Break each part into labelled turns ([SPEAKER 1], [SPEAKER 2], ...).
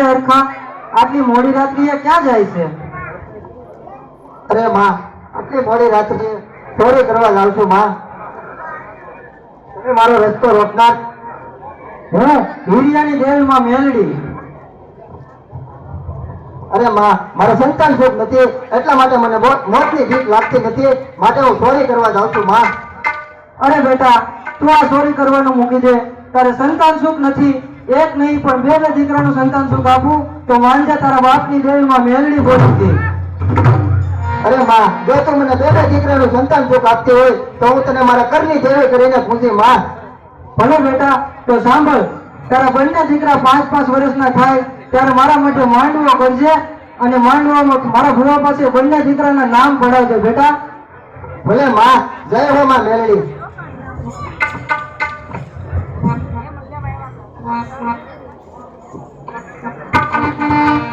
[SPEAKER 1] અરે અરખા આટલી મોડી રાત્રિએ ક્યાં જાય છે?
[SPEAKER 2] અરે માં, આટલી મોડી રાત્રિએ ચોરી કરવા જાઉં માં. તમે મારો રસ્તો રોકનાર.
[SPEAKER 1] હું હિરિયાની દેવીમાં મેલડી.
[SPEAKER 2] અરે માં, મારે સંતાન સુખ નથી, એટલા માટે મને મોતની ભીખ લાગતી નથી, માટે હું ચોરી કરવા જાઉં છું, માં.
[SPEAKER 1] અરે બેટા, તું આ ચોરી કરવાનું મૂકી દે, તારે સંતાન સુખ નથી એક નહીં, પણ બે બે દીકરાનું સંતાન છું બાપુ, તો માનજા તારા બાપની દેવીમાં મેલડી બોલી હતી
[SPEAKER 2] અરે માં, જો તું મને બે બે દીકરાનું સંતાન સુખ આપતી હોય, તો હું તને મારા ઘરની દેવી કરીને પૂછી, માં.
[SPEAKER 1] ભલે બેટા, તો સાંભળ, તારા બંને દીકરા પાંચ પાંચ વર્ષના થાય, ત્યારે મારા માટે માંડવો કરજે, અને માંડવામાં મારા ભુવા પાસે બંને દીકરાના નામ ભણાવજે, બેટા.
[SPEAKER 2] ભલે, માં, જય હો, માં મેલડી.
[SPEAKER 3] Thank you.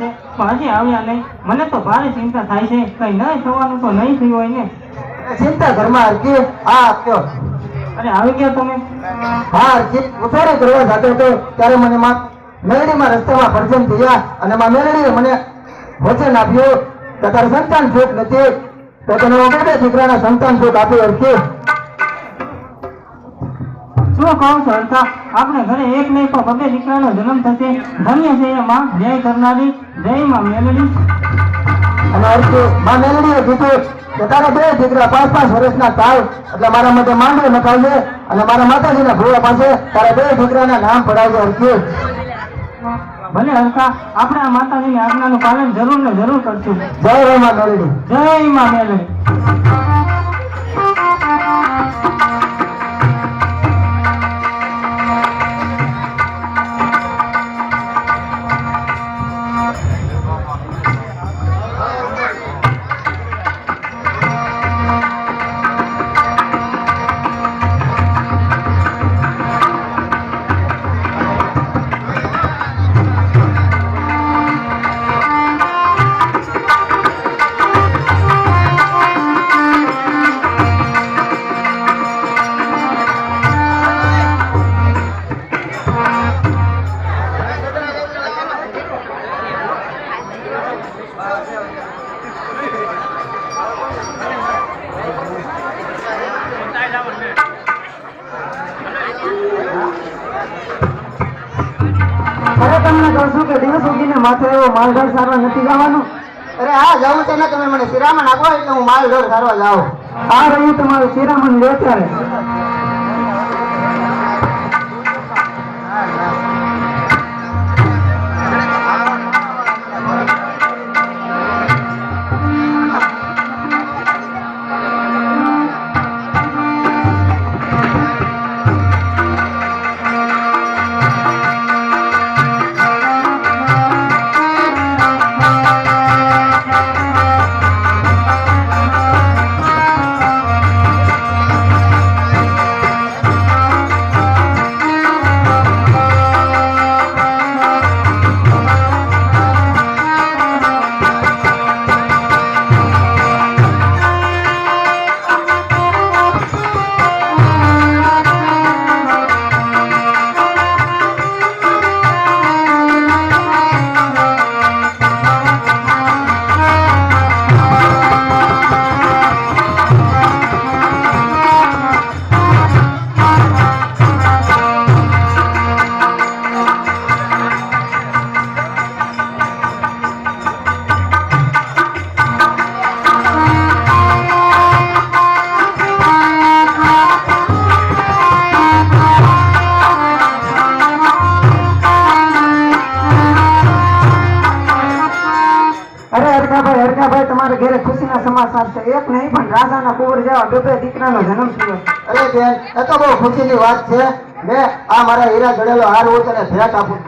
[SPEAKER 3] છે. પણ હજી આવ્યા નહીં મને તો ભારે ચિંતા થાય છે. કઈ નહીં થવાનું તો નહીં થયું હોય ને.
[SPEAKER 2] ચિંતા ઘરમાં હરકી આ આપ્યો
[SPEAKER 3] અરે આવી ગયા તમે.
[SPEAKER 2] હા હરકી હું કરવા જાતો હતો ત્યારે મને માં મેલડીમાં રસ્તામાં ભરજન થયા અને માં મેલડીએ મને વચન આપ્યું કે તારે સંતાન સુખ નથી. તો તને બે દીકરાના સંતાન સુખ આપ્યું હરકી
[SPEAKER 3] શું કહું છો અર્થા આપણે ઘરે એક નહીં પણ બબે દીકરાનો જન્મ થશે. ધન્ય છે એ માં જય કરનારી જય માં મેલડી.
[SPEAKER 2] અને હરકી માં મેલડીએ કીધું કે તારા બે દીકરા પાંચ પાંચ વર્ષના થાય એટલે મારા માટે માંડવે નખાવજે અને મારા માતાજીના ભૂવા પાસે તારા બે દીકરાના નામ પડાવજે હરકી
[SPEAKER 3] ભલે હરકા આપણે આ માતાજીની આજ્ઞાનું પાલન જરૂર ને જરૂર કરશું.
[SPEAKER 2] જય માં મેલડી.
[SPEAKER 3] જય માં મેલડી.
[SPEAKER 1] તમને કહું છું કે દિવસ ઉગીને માથે એવો માલધાર સારવા નથી જવાનું
[SPEAKER 2] અરે હા જાઉં છે ને તમે મને શિરામણ આપો એટલે હું માલ ઢોર સારવા જાઉં.
[SPEAKER 1] આ રહ્યું તમારું શિરામણ લે
[SPEAKER 2] અરે
[SPEAKER 4] સમાચાર છે. એક નહીં, પણ રાજાના કુંવર જેવા બે બે દીકરાનો જન્મ થયો.
[SPEAKER 2] અરે બેન, એ તો બહુ ખુશીની વાત છે. મેં આ મારા હીરા જડેલો હાર હું તને ભેટ આપું.